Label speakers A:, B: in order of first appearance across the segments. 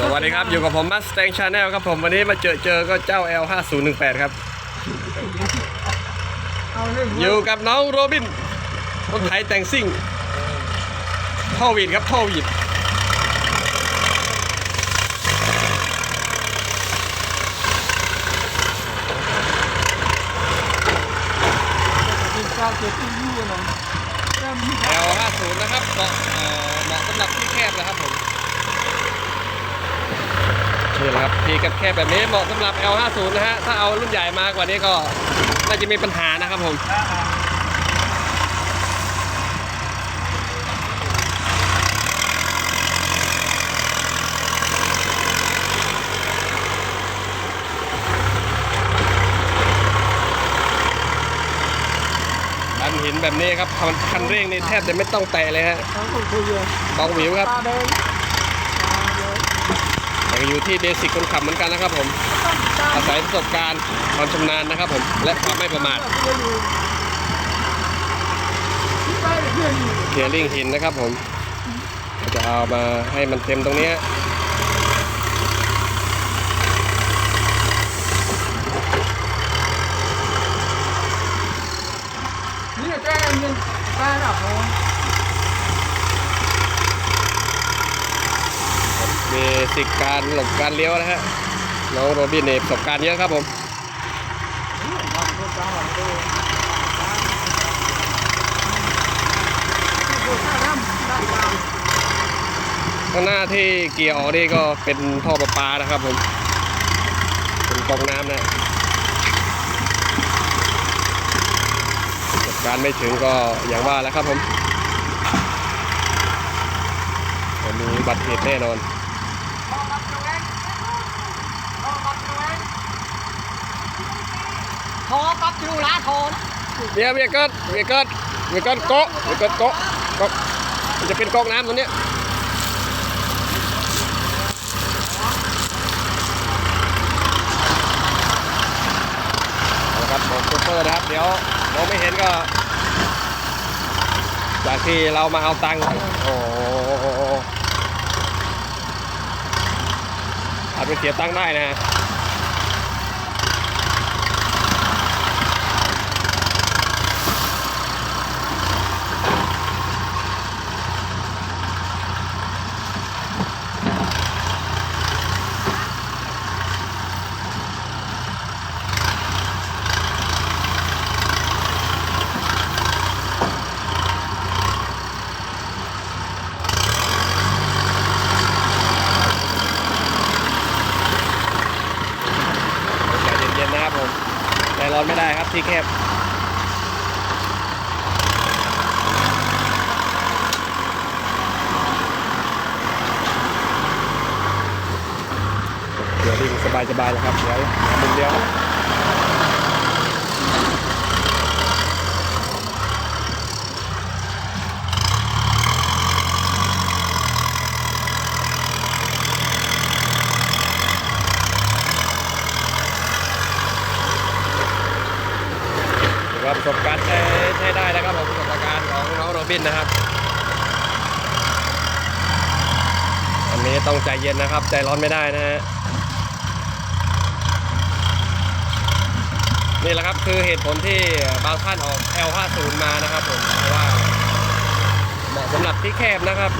A: สวัสดีครับอยู่กับผมมัสแตงชาแนลครับผมวันนี้มาเจอเจอก็เจ้า L 5 0 1 8 ครับอยู่กับน้องโรบินรถไถแต่งซิ่งท่อหวีดครับท่อหวีดแอล50นะครับเหมาะเอ่อเหมาะสำหรับที่แคบนะครับผม นี่แหละครับที่แคบๆแบบนี้เหมาะสำหรับ L 50 นะฮะ ถ้าเอารุ่นใหญ่มากกว่านี้ก็น่าจะมีปัญหานะครับผมดันหินแบบนี้ครับคันคันเร่งนี่แทบจะไม่ต้องแตะเลยฮะเบาหวิวครับ แต่อยู่ที่เบสิกคนขับเหมือนกันนะครับ ผมอาศัยประสบการณ์ความชำนาญนะครับ ผมและความไม่ประมาทเคลียร์ลิงหินนะครับ ผมจะเอามาให้มันเต็มตรงนี้
B: นี่แจ้งเงินได้หรอ
A: เบสิกการหลบการเลี้ยวนะฮะน้องโรบินเนประสบการณ์เยอะครับผมข้างหน้าที่เกียร์ออกนี่ก็เป็นท่อประปานะครับผมเป็นกองน้ำนะประสบการณ์ไม่ถึงก็อย่างว่าแล้วครับผมมีบัติเหตุแน่นอน
B: ทอปับจูร้าทอนะ
A: เบียร์เบียร์เกิดเบียร์เกิดเบียร์เกิดโกะเบียร์เกิดโกะโกะมันจะเป็นกรองน้ำตรงเนี้ยเอาละครับผมซูเปอร์นะครับ เดี๋ยวมองไม่เห็นก็ จากที่เรามาเอาตังค์โอ้โห อาจไปเสียตังค์ได้นะฮะ ใจเย็นๆนะครับผมใจร้อนไม่ได้ครับ ที่แคบเดี๋ยวดิ่งสบายๆแล้วครับ เดี๋ยวมุมเดียวครับถือว่าประสบการณ์ใช้ใช้ได้นะครับผมประสบการณ์ของน้องโรบินนะครับ อั นี้ต้องใจเย็นนะครับ ใจร้อนไม่ได้นะฮะนี่แหละครับคือเหตุผลที่บางท่านออก L50 มานะครับผมเพราะว่าเหมาะสำหรับที่แคบนะครับ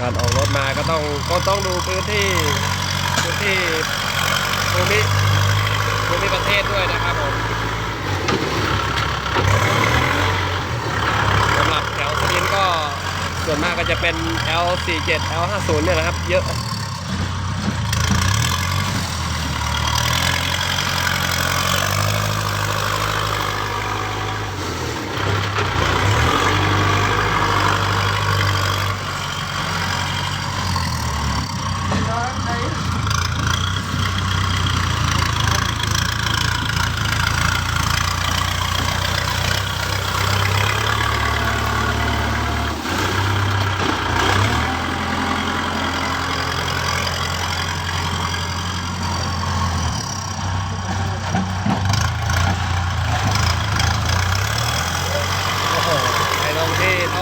A: การออกรถมาก็ต้องก็ต้องดูพื้นที่พื้นที่ภูมิภูมิประเทศด้วยนะครับผมสำหรับแถวสุรินทร์ก็ ส่วนมากก็จะเป็น L47 L50 เนี่ยนะครับ เยอะ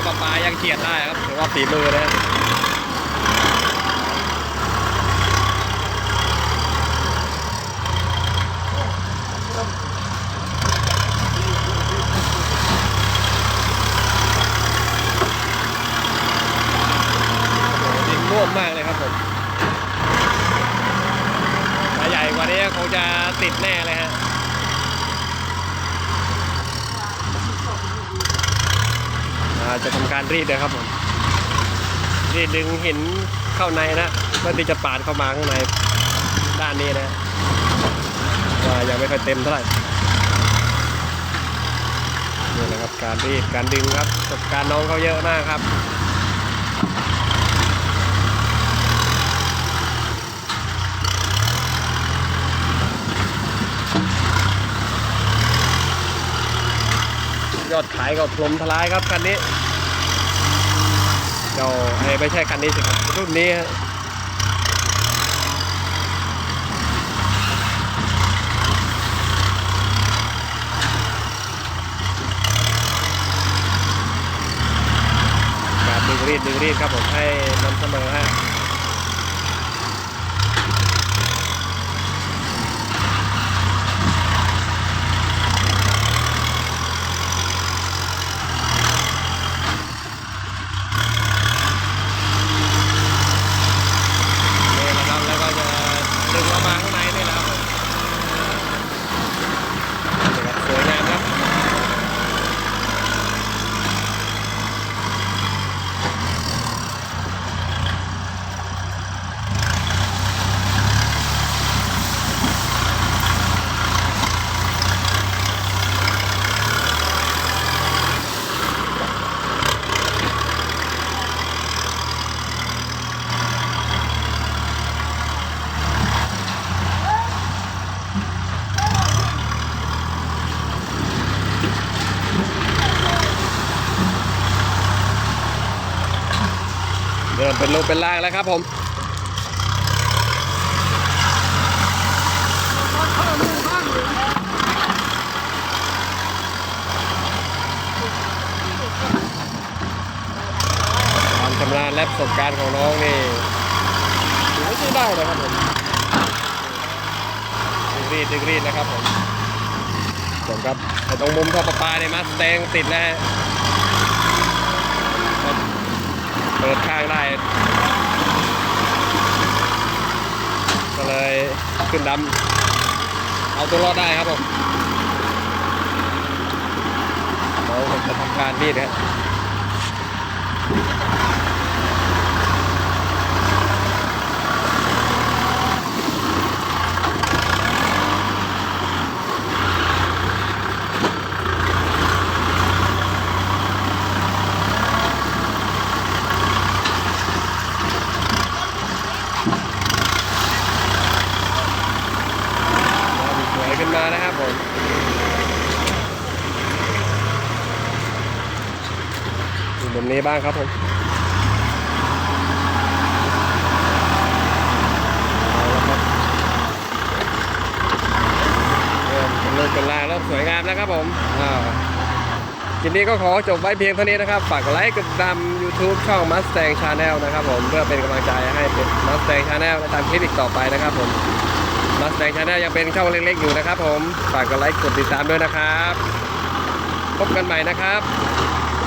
B: เป
A: ระปายังเขียดได้ครับถือว่า ฝีมือนะฮะโอ้โหดินร่วมมากเลยครับผมถ้าใหญ่กว่านี้คงจะติดแน่เลยฮะอ่าจะทำการรีดนะครับผม รีดดึงเหินเข้าในนะเพื่อที่จะปาดเข้ามาข้างในด้านนี้นะว่ายังไม่ค่อยเต็มเท่าไหร่นี่นะครับการรีดการดึงครับประสบการณ์น้องเขาเยอะมากครับยอดขายก็ถล่มทลายครับคันนี้ เจ้าเอ้ยไม่ใช่คันนี้สิครับรุ่นนี้ฮะการดึงรีดดึงรีดครับผมให้นำเสมอฮะนี่แหละครับแล้วก็จะดึงออกมาข้างในนี่แหละครับผมนี่ครับสวยงามครับ เป็นรูปเป็นร่างแล้วครับผมความชำนาญและประสบการณ์ของน้องนี่ถือว่าใช้ได้นะครับผมดึงรีดดึงรีดนะครับผมผมครับแต่ตรงมุมท่อประปาเนี่ยมาสแตงติดแล้วฮะ เปิดข้างได้ ก็เลยขึ้นดำเอาตัวรอดได้ครับผมเราจะทำการรีดครับ สวยขึ้นมานะครับผมดู มุมนี้บ้างครับผมเอาละครับเริ่มเป็นรูปเป็นร่าเริ่มสวยงามแล้วครับผมทีนี้ก็ขอจบไว้เพียงเท่านี้นะครับ ฝากกดไลค์กดติดตาม YouTube ช่อง Mustang Channel นะครับผม เพื่อเป็นกำลังใจให้เป็น Mustang Channel ในตามคลิปอีกต่อไปนะครับผมมาสแตงชาแนลยังเป็นช่องเล็กๆอยู่นะครับผม ฝากกดไลค์กดติดตามด้วยนะครับ พบกันใหม่นะครับ